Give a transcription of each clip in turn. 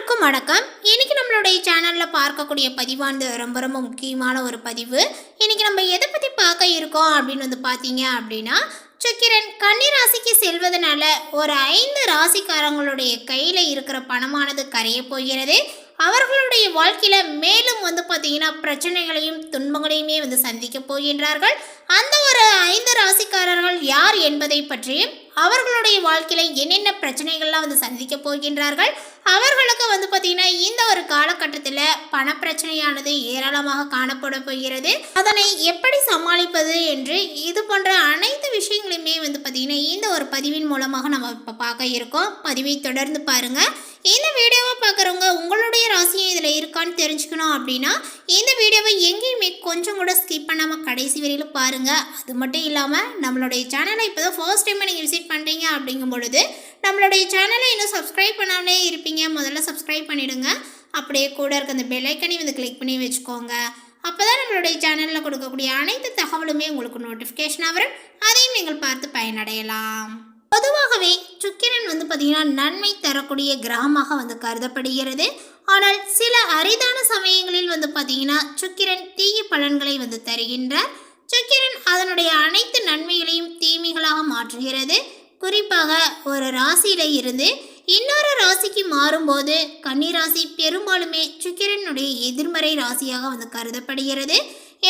அனைவருக்கும் வணக்கம். இன்னைக்கு நம்மளுடைய சேனலில் பார்க்கக்கூடிய பதிவானது ரொம்ப ரொம்ப முக்கியமான ஒரு பதிவு. இன்னைக்கு நம்ம எதை பற்றி பார்க்க இருக்கோம் அப்படின்னு வந்து பார்த்தீங்க அப்படின்னா சுக்கிரன் கன்னி ராசிக்கு செல்வதனால ஒரு ஐந்து ராசிக்காரங்களுடைய கையில் இருக்கிற பணமானது கரைய போகிறது. அவர்களுடைய வாழ்க்கையில் மேலும் வந்து பார்த்தீங்கன்னா பிரச்சனைகளையும் துன்பங்களையுமே வந்து சந்திக்க போகின்றார்கள். அந்த ஒரு ஐந்து ராசிக்காரர்கள் யார் என்பதை பற்றியும் அவர்களுடைய வாழ்க்கையில் என்னென்ன பிரச்சனைகள்லாம் வந்து சந்திக்க போகின்றார்கள்? அவர்களுக்கு வந்து பார்த்திங்கன்னா இந்த ஒரு காலகட்டத்தில் பணப்பிரச்சனையானது ஏராளமாக காணப்பட போகிறது. அதனை எப்படி சமாளிப்பது என்று இது போன்ற அனைத்து விஷயங்களையுமே வந்து பார்த்திங்கன்னா இந்த ஒரு பதிவின் மூலமாக நம்ம இப்போ பார்க்க இருக்கோம். பதிவை தொடர்ந்து பாருங்கள் இந்த வீடியோவை பார்க்குறவங்க உங்களுடைய ராசியும் இதில் இருக்கான்னு தெரிஞ்சுக்கணும் அப்படின்னா இந்த வீடியோவை எங்கேயுமே கொஞ்சம் கூட ஸ்கிப் பண்ணாமல் கடைசி வரையிலும் பாருங்கள் அது மட்டும் இல்லாமல் நம்மளுடைய சேனலை இப்போ தான் ஃபர்ஸ்ட் டைம் நீங்கள் விசிட் பண்ணுறீங்க அப்படிங்கும் பொழுது நம்மளுடைய சேனலை இன்னும் சப்ஸ்கிரைப் பண்ணாமலே இருப்பீங்க. முதல்ல சப்ஸ்கிரைப் பண்ணிவிடுங்க அப்படியே கூட இருக்க அந்த பெல்லைக்கனையும் வந்து கிளிக் பண்ணி வச்சுக்கோங்க. அப்போ தான் நம்மளுடைய சேனலில் கொடுக்கக்கூடிய அனைத்து தகவலுமே உங்களுக்கு நோட்டிஃபிகேஷனாக வரும் அதையும் நீங்கள் பார்த்து பயனடையலாம். பொதுவாகவே சுக்கிரன் வந்து பார்த்திங்கன்னா நன்மை தரக்கூடிய கிரகமாக வந்து கருதப்படுகிறது. ஆனால் சில அரிதான சமயங்களில் வந்து பார்த்திங்கன்னா சுக்கிரன் தீய பலன்களை வந்து தருகின்றார். சுக்கிரன் அதனுடைய அனைத்து நன்மைகளையும் தீமைகளாக மாற்றுகிறது. குறிப்பாக ஒரு ராசியில் இருந்து இன்னொரு ராசிக்கு மாறும்போது கன்னிராசி பெரும்பாலுமே சுக்கிரனுடைய எதிர்மறை ராசியாக வந்து கருதப்படுகிறது.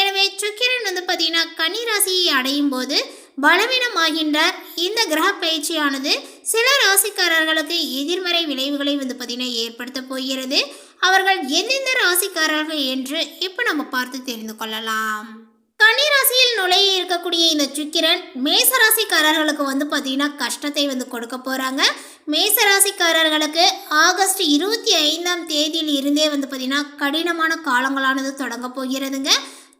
எனவே சுக்கிரன் வந்து பார்த்தீங்கன்னா கன்னிராசியை அடையும் போது பலவீனமாகின்றார் இந்த கிரக பயிற்சியானது சில ராசிக்காரர்களுக்கு எதிர்மறை விளைவுகளை வந்து பார்த்தீங்கன்னா ஏற்படுத்த போகிறது. அவர்கள் எந்தெந்த ராசிக்காரர்கள் என்று இப்போ நம்ம பார்த்து தெரிந்து கொள்ளலாம். கன்னிராசியில் நுழைய இருக்கக்கூடிய இந்த சுக்கிரன் மேசராசிக்காரர்களுக்கு வந்து பார்த்தீங்கன்னா கஷ்டத்தை வந்து கொடுக்க போகிறாங்க மேசராசிக்காரர்களுக்கு ஆகஸ்ட் இருபத்தி ஐந்தாம் தேதியில் இருந்தே வந்து பார்த்தீங்கன்னா கடினமான காலங்களானது தொடங்க போகிறதுங்க.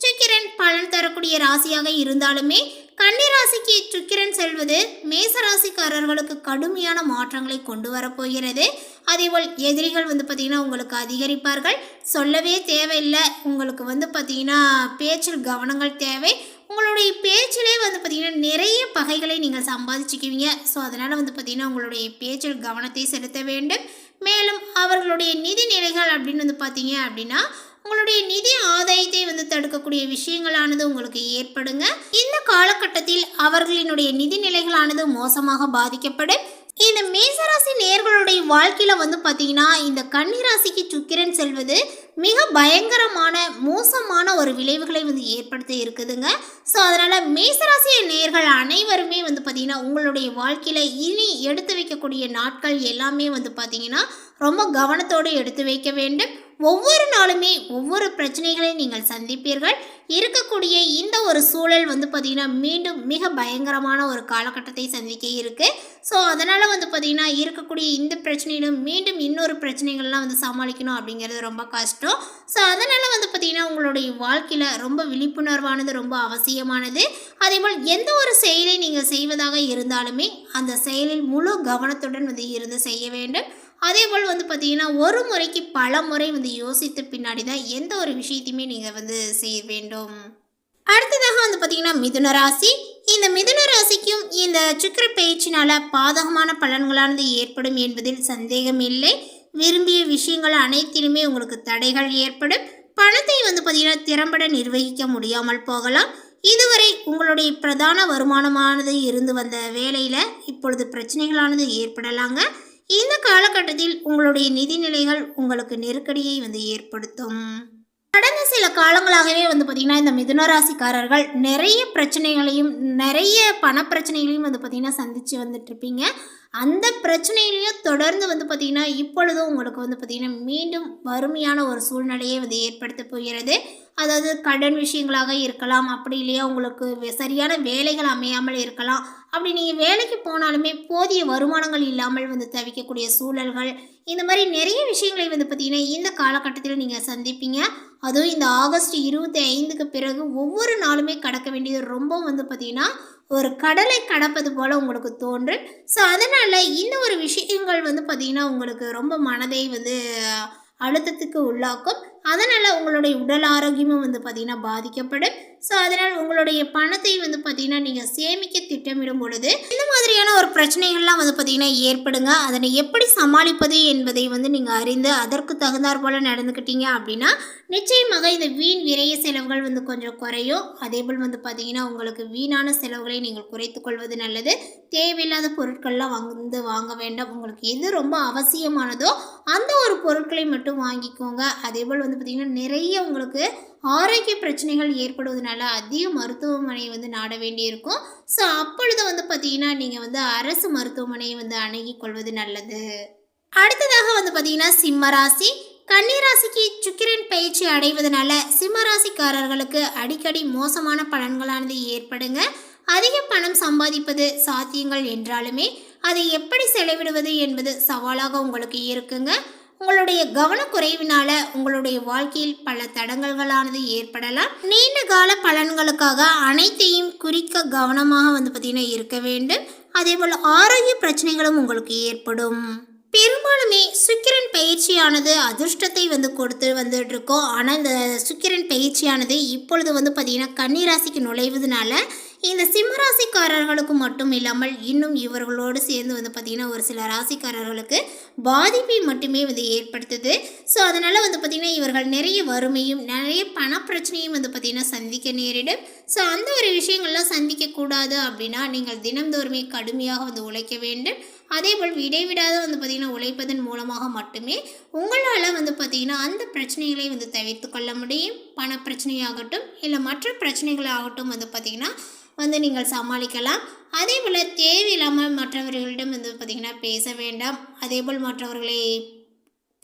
சுக்கிரன் பலன் தரக்கூடிய ராசியாக இருந்தாலுமே கன்னிராசிக்கு சுக்கிரன் செல்வது மேச ராசிக்காரர்களுக்கு கடுமையான மாற்றங்களை கொண்டு வரப்போகிறது அதேபோல் எதிரிகள் வந்து பார்த்திங்கன்னா உங்களுக்கு அதிகரிப்பார்கள். சொல்லவே தேவையில்லை. உங்களுக்கு வந்து பார்த்திங்கன்னா பேச்சில் கவனங்கள் தேவை. உங்களுடைய பேச்சிலே வந்து பார்த்திங்கன்னா நிறைய பகைகளை நீங்கள் சம்பாதிச்சுக்குவீங்க. ஸோ அதனால் வந்து பார்த்திங்கன்னா உங்களுடைய பேச்சில் கவனத்தை செலுத்த வேண்டும். மேலும் அவர்களுடைய நிதி நிலைகள் அப்படின்னு வந்து பார்த்தீங்க அப்படின்னா உங்களுடைய நிதி ஆதாயத்தை வந்து தடுக்கக்கூடிய விஷயங்களானது உங்களுக்கு ஏற்படுங்க. இந்த காலகட்டத்தில் அவர்களினுடைய நிதி நிலைகளானது மோசமாக பாதிக்கப்படும். இந்த மேசராசி நேர்களுடைய வாழ்க்கையில் வந்து பார்த்தீங்கன்னா இந்த கன்னிராசிக்கு சுக்கிரன் செல்வது மிக பயங்கரமான மோசமான ஒரு விளைவுகளை வந்து ஏற்படுத்தி இருக்குதுங்க. ஸோ அதனால் மேசராசிய நேர்கள் அனைவருமே வந்து பார்த்திங்கன்னா உங்களுடைய வாழ்க்கையில் இனி எடுத்து வைக்கக்கூடிய நாட்கள் எல்லாமே வந்து பார்த்திங்கன்னா ரொம்ப கவனத்தோடு எடுத்து வைக்க வேண்டும். ஒவ்வொரு நாளுமே ஒவ்வொரு பிரச்சனைகளை நீங்கள் சந்திப்பீர்கள். இருக்கக்கூடிய இந்த ஒரு சூழல் வந்து பார்த்திங்கன்னா மீண்டும் மிக பயங்கரமான ஒரு காலகட்டத்தை சந்திக்க இருக்குது ஸோ அதனால் வந்து பார்த்திங்கன்னா இருக்கக்கூடிய இந்த பிரச்சனையிலும் மீண்டும் இன்னொரு பிரச்சனைகள்லாம் வந்து சமாளிக்கணும் அப்படிங்கிறது ரொம்ப கஷ்டம். ஸோ அதனால் வந்து பார்த்திங்கன்னா உங்களுடைய வாழ்க்கையில் ரொம்ப விழிப்புணர்வானது ரொம்ப அவசியமானது. அதேபோல் எந்த ஒரு செயலை நீங்கள் செய்வதாக இருந்தாலுமே அந்த செயலில் முழு கவனத்துடன் வந்து இருந்து செய்ய வேண்டும். அதே போல் வந்து பார்த்தீங்கன்னா ஒரு முறைக்கு பல முறை வந்து யோசித்த பின்னாடி தான் எந்த ஒரு விஷயத்தையுமே நீங்கள் வந்து செய்ய வேண்டும். அடுத்ததாக வந்து பார்த்தீங்கன்னா மிதுன ராசி. இந்த மிதுன ராசிக்கும் இந்த சுக்கிர பயிற்சினால பாதகமான பலன்களானது ஏற்படும் என்பதில் சந்தேகம் இல்லை. விரும்பிய விஷயங்கள் அனைத்திலுமே உங்களுக்கு தடைகள் ஏற்படும். பணத்தை வந்து பார்த்தீங்கன்னா திறம்பட நிர்வகிக்க முடியாமல் போகலாம். இதுவரை உங்களுடைய பிரதான வருமானமானது இருந்து வந்த வேலையில் இப்பொழுது பிரச்சனைகளானது ஏற்படலாங்க. இந்த காலகட்டத்தில் உங்களுடைய நிதிநிலைகள் உங்களுக்கு நெருக்கடியை வந்து ஏற்படுத்தும். கடந்த சில காலங்களாகவே வந்து பார்த்திங்கன்னா இந்த மிதுன ராசிக்காரர்கள் நிறைய பிரச்சனைகளையும் நிறைய பணப்பிரச்சனைகளையும் வந்து பார்த்திங்கன்னா சந்தித்து வந்துட்டு இருப்பீங்க அந்த பிரச்சனையிலையும் தொடர்ந்து வந்து பார்த்திங்கன்னா இப்பொழுதும் உங்களுக்கு வந்து பார்த்திங்கன்னா மீண்டும் வறுமையான ஒரு சூழ்நிலையை வந்து ஏற்படுத்த போகிறது. அதாவது கடன் விஷயங்களாக இருக்கலாம் அப்படி இல்லையா உங்களுக்கு வே- சரியான வேலைகள் அமையாமல் இருக்கலாம் அப்படி நீங்கள் வேலைக்கு போனாலுமே போதிய வருமானங்கள் இல்லாமல் வந்து தவிக்கக்கூடிய சூழல்கள் இந்த மாதிரி நிறைய விஷயங்களை வந்து பார்த்திங்கன்னா இந்த காலகட்டத்தில் நீங்கள் சந்திப்பீங்க. அதுவும் இந்த ஆகஸ்ட் இருபத்தி ஐந்துக்கு பிறகு ஒவ்வொரு நாளுமே கடக்க வேண்டியது ரொம்ப வந்து பார்த்திங்கன்னா ஒரு கடலை கடப்பது போல் உங்களுக்கு தோன்றும். ஸோ அதனால் இந்த ஒரு விஷயங்கள் வந்து பார்த்திங்கன்னா உங்களுக்கு ரொம்ப மனதை வந்து அழுத்தத்துக்கு உள்ளாக்கும். அதனால் உங்களுடைய உடல் ஆரோக்கியமும் வந்து பார்த்திங்கன்னா பாதிக்கப்படும். ஸோ அதனால் உங்களுடைய பணத்தை வந்து பார்த்தீங்கன்னா நீங்கள் சேமிக்க திட்டமிடும் பொழுது இந்த மாதிரியான ஒரு பிரச்சனைகள்லாம் வந்து பார்த்தீங்கன்னா ஏற்படுங்க. அதனை எப்படி சமாளிப்பது என்பதை வந்து நீங்கள் அறிந்து அதற்கு தகுந்தாற் போல் நடந்துக்கிட்டீங்க அப்படின்னா நிச்சயமாக இந்த வீண் விரை செலவுகள் வந்து கொஞ்சம் குறையும். அதேபோல் வந்து பார்த்தீங்கன்னா உங்களுக்கு வீணான செலவுகளை நீங்கள் குறைத்து கொள்வது நல்லது. தேவையில்லாத பொருட்கள்லாம் வந்து வாங்க வேண்டாம். உங்களுக்கு எது ரொம்ப அவசியமானதோ அந்த ஒரு பொருட்களை மட்டும் வாங்கிக்கோங்க. அதேபோல் வந்து பார்த்திங்கன்னா நிறைய உங்களுக்கு ஆரோக்கிய பிரச்சனைகள் ஏற்படுவதனால அதிக மருத்துவமனையை வந்து நாட வேண்டியிருக்கும். ஸோ அப்பொழுது வந்து பார்த்தீங்கன்னா நீங்கள் வந்து அரசு மருத்துவமனையை வந்து அணுகிக் கொள்வது நல்லது. அடுத்ததாக வந்து பார்த்தீங்கன்னா சிம்மராசி கன்னிராசிக்கு சுக்கிரன் பயிற்சி அடைவதனால சிம்மராசிக்காரர்களுக்கு அடிக்கடி மோசமான பலன்களானது ஏற்படுங்க. அதிக பணம் சம்பாதிப்பது சாத்தியங்கள் என்றாலுமே அதை எப்படி செலவிடுவது என்பது சவாலாக உங்களுக்கு இருக்குங்க. உங்களுடைய கவனக்குறைவினால உங்களுடைய வாழ்க்கையில் பல தடங்கல்களானது ஏற்படலாம். நீண்ட கால பலன்களுக்காக அனைத்தையும் குறிக்க கவனமாக வந்து பார்த்தீங்கன்னா இருக்க வேண்டும். அதே போல் ஆரோக்கிய பிரச்சனைகளும் உங்களுக்கு ஏற்படும். பெரும்பாலுமே சுக்கிரன் பயிற்சியானது அதிர்ஷ்டத்தை வந்து கொடுத்து வந்துட்டு இருக்கோம் ஆனால் இந்த சுக்கிரன் பயிற்சியானது இப்பொழுது வந்து பார்த்திங்கன்னா கன்னிராசிக்கு நுழைவதனால இந்த சிம்மராசிக்காரர்களுக்கு மட்டும் இல்லாமல் இன்னும் இவர்களோடு சேர்ந்து வந்து பார்த்திங்கன்னா ஒரு சில ராசிக்காரர்களுக்கு பாதிப்பை மட்டுமே வந்து ஏற்படுத்துது. ஸோ அதனால் வந்து பார்த்திங்கன்னா இவர்கள் நிறைய வறுமையும் நிறைய பணப்பிரச்சனையும் வந்து பார்த்திங்கன்னா சந்திக்க நேரிடும். ஸோ அந்த ஒரு விஷயங்கள்லாம் சந்திக்கக்கூடாது அப்படின்னா நீங்கள் தினந்தோறுமே கடுமையாக வந்து உழைக்க வேண்டும். அதேபோல் இடைவிடாத வந்து பார்த்திங்கன்னா உழைப்பதன் மூலமாக மட்டுமே உங்களால் வந்து பார்த்திங்கன்னா அந்த பிரச்சனைகளை வந்து தவிர்த்து கொள்ள முடியும். பண பிரச்சனையாகட்டும் இல்லை மற்ற பிரச்சனைகளாகட்டும் வந்து பார்த்திங்கன்னா வந்து நீங்கள் சமாளிக்கலாம். அதே போல் தேவையில்லாமல் மற்றவர்களிடம் வந்து பார்த்திங்கன்னா பேச வேண்டாம். அதேபோல் மற்றவர்களை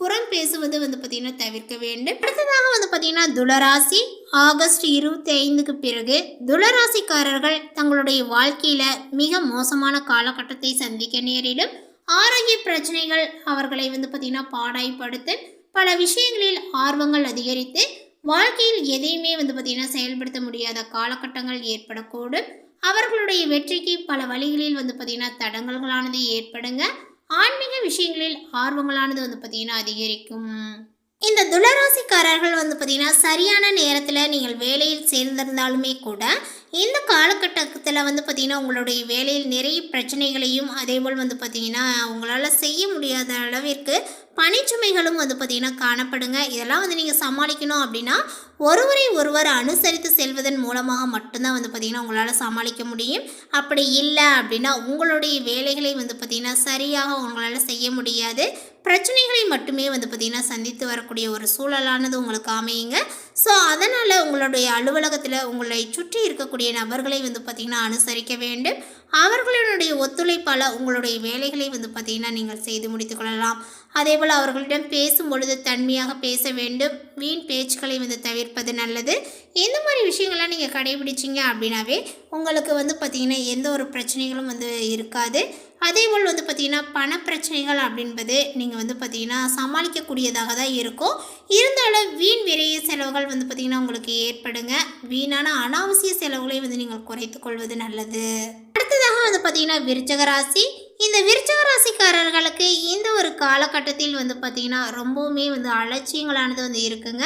புறம் பேசுவது வந்து பார்த்திங்கன்னா தவிர்க்க வேண்டும். அடுத்ததாக வந்து பார்த்திங்கன்னா துளராசி. ஆகஸ்ட் இருபத்தி ஐந்துக்கு பிறகு துளராசிக்காரர்கள் தங்களுடைய வாழ்க்கையில் மிக மோசமான காலகட்டத்தை சந்திக்க நேரிடும். ஆரோக்கிய பிரச்சனைகள் அவர்களை வந்து பார்த்திங்கன்னா பாடாய்ப்படுத்த பல விஷயங்களில் ஆர்வங்கள் அதிகரித்து வாழ்க்கையில் எதையுமே வந்து பார்த்திங்கன்னா செயல்படுத்த முடியாத காலகட்டங்கள் ஏற்படக்கூடும். அவர்களுடைய வெற்றிக்கு பல வழிகளில் வந்து பார்த்திங்கன்னா தடங்கல்களானது ஏற்படுங்க. ஆன்மீக விஷயங்களில் ஆர்வங்களானது வந்து பார்த்தீங்கன்னா அதிகரிக்கும். இந்த துளராசிக்காரர்கள் வந்து பார்த்தீங்கன்னா சரியான நேரத்தில் நீங்கள் வேலையில் சேர்ந்திருந்தாலுமே கூட இந்த காலகட்டத்தில் வந்து பார்த்திங்கன்னா உங்களுடைய வேலையில் நிறைய பிரச்சனைகளையும் அதேபோல் வந்து பார்த்திங்கன்னா உங்களால் செய்ய முடியாத அளவிற்கு பணிச்சுமைகளும் வந்து பார்த்திங்கன்னா காணப்படுங்க. இதெல்லாம் வந்து நீங்கள் சமாளிக்கணும் அப்படின்னா ஒருவரை ஒருவர் அனுசரித்து செல்வதன் மூலமாக மட்டும்தான் வந்து பார்த்திங்கன்னா உங்களால் சமாளிக்க முடியும். அப்படி இல்லை அப்படின்னா உங்களுடைய வேலைகளை வந்து பார்த்திங்கன்னா சரியாக உங்களால் செய்ய முடியாது. பிரச்சனைகளை மட்டுமே வந்து பார்த்திங்கன்னா சந்தித்து வரக்கூடிய ஒரு சூழலானது உங்களுக்கு அமையுங்க. ஸோ அதனால் உங்களுடைய அலுவலகத்தில் உங்களை சுற்றி இருக்கக்கூடிய நபர்களை வந்து பார்த்திங்கன்னா அனுசரிக்க வேண்டும். அவர்களுடைய ஒத்துழைப்பால் உங்களுடைய வேலைகளை வந்து பார்த்திங்கன்னா நீங்கள் செய்து முடித்துக்கொள்ளலாம் அதேபோல் அவர்களிடம் பேசும் பொழுது தன்மையாக பேச வேண்டும். வீண் பேச்சுக்களை வந்து தவிர்ப்பது நல்லது. இந்த மாதிரி விஷயங்கள்லாம் நீங்கள் கடைபிடிச்சிங்க அப்படின்னாவே உங்களுக்கு வந்து பார்த்திங்கன்னா எந்த ஒரு பிரச்சனைகளும் வந்து இருக்காது. அதேபோல் வந்து பார்த்திங்கன்னா பண பிரச்சனைகள் அப்படின்பது நீங்கள் வந்து பார்த்திங்கன்னா சமாளிக்கக்கூடியதாக தான் இருக்கும். இருந்தாலும் வீண் விரைய செலவுகள் வந்து பார்த்திங்கன்னா உங்களுக்கு ஏற்படுங்க. வீணான அனாவசிய செலவுகளை வந்து நீங்கள் குறைத்து கொள்வது நல்லது. அடுத்ததாக வந்து பார்த்திங்கன்னா விருச்சக ராசி. இந்த விருச்சக ராசிக்காரர்களுக்கு இந்த ஒரு காலகட்டத்தில் வந்து பார்த்திங்கன்னா ரொம்பவுமே வந்து அலட்சியங்களானது வந்து இருக்குங்க.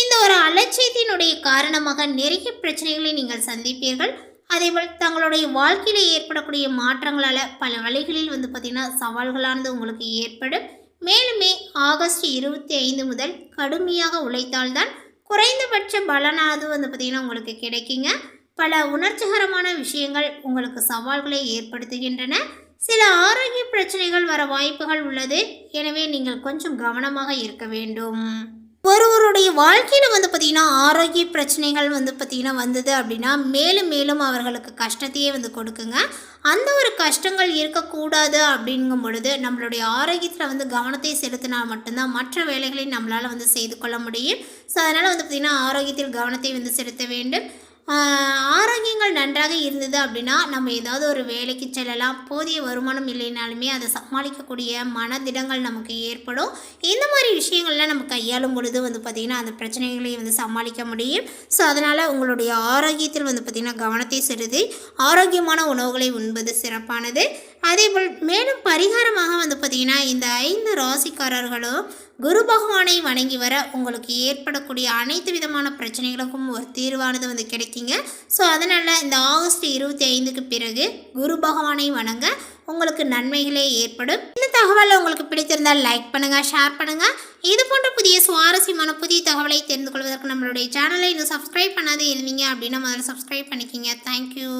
இந்த ஒரு அலட்சியத்தினுடைய காரணமாக நிறைய பிரச்சனைகளை நீங்கள் சந்திப்பீர்கள். அதேபோல் தங்களுடைய வாழ்க்கையில் ஏற்படக்கூடிய மாற்றங்களால் பல வழிகளில் வந்து பார்த்திங்கன்னா சவால்களானது உங்களுக்கு ஏற்படும். மேலுமே ஆகஸ்ட் இருபத்தி ஐந்து முதல் கடுமையாக உழைத்தால்தான் குறைந்தபட்ச பலனாவது வந்து பார்த்திங்கன்னா உங்களுக்கு கிடைக்குங்க. பல உணர்ச்சிகரமான விஷயங்கள் உங்களுக்கு சவால்களை ஏற்படுத்துகின்றன. சில ஆரோக்கிய பிரச்சனைகள் வர வாய்ப்புகள் உள்ளது. எனவே நீங்கள் கொஞ்சம் கவனமாக இருக்க வேண்டும். ஒருவருடைய வாழ்க்கையில் வந்து பார்த்திங்கன்னா ஆரோக்கிய பிரச்சனைகள் வந்து பார்த்திங்கன்னா வந்தது அப்படின்னா மேலும் மேலும் அவர்களுக்கு கஷ்டத்தையே வந்து கொடுக்குங்க. அந்த ஒரு கஷ்டங்கள் இருக்கக்கூடாது அப்படிங்கும் பொழுது நம்மளுடைய ஆரோக்கியத்தில் வந்து கவனத்தை செலுத்தினா மட்டும்தான் மற்ற வேலைகளை நம்மளால் வந்து செய்து கொள்ள முடியும். ஸோ அதனால் வந்து பார்த்திங்கன்னா ஆரோக்கியத்தில் கவனத்தை வந்து செலுத்த வேண்டும். ஆரோக்கியங்கள் நன்றாக இருந்தது அப்படின்னா நம்ம ஏதாவது ஒரு வேலைக்கு செல்லலாம். போதிய வருமானம் இல்லைனாலுமே அதை சமாளிக்கக்கூடிய மனதிடங்கள் நமக்கு ஏற்படும். இந்த மாதிரி விஷயங்கள்லாம் நம்ம கையாளும் பொழுது வந்து பார்த்திங்கன்னா அந்த பிரச்சனைகளை வந்து சமாளிக்க முடியும். ஸோ அதனால் உங்களுடைய ஆரோக்கியத்தில் வந்து பார்த்திங்கன்னா கவனத்தை செலுத்தி ஆரோக்கியமான உணவுகளை உண்பது சிறப்பானது. அதேபோல் மேலும் பரிகாரமாக வந்து பார்த்திங்கன்னா இந்த ஐந்து ராசிக்காரர்களும் குரு பகவானை வணங்கி வர உங்களுக்கு ஏற்படக்கூடிய அனைத்து விதமான பிரச்சனைகளுக்கும் ஒரு தீர்வானது வந்து கிடைக்குங்க. ஸோ அதனால் இந்த ஆகஸ்ட் இருபத்தி ஐந்துக்கு பிறகு குரு பகவானை வணங்க உங்களுக்கு நன்மைகளே ஏற்படும். இந்த தகவலை உங்களுக்கு பிடித்திருந்தால் லைக் பண்ணுங்கள் ஷேர் பண்ணுங்கள் இது போன்ற புதிய சுவாரஸ்யமான புதிய தகவலை தெரிந்து கொள்வதற்கு நம்மளுடைய சேனலை இன்னும் சப்ஸ்கிரைப் பண்ணாதே இருந்தீங்க அப்படின்னா முதல்ல சப்ஸ்கிரைப் பண்ணிக்கிங்க. தேங்க்யூ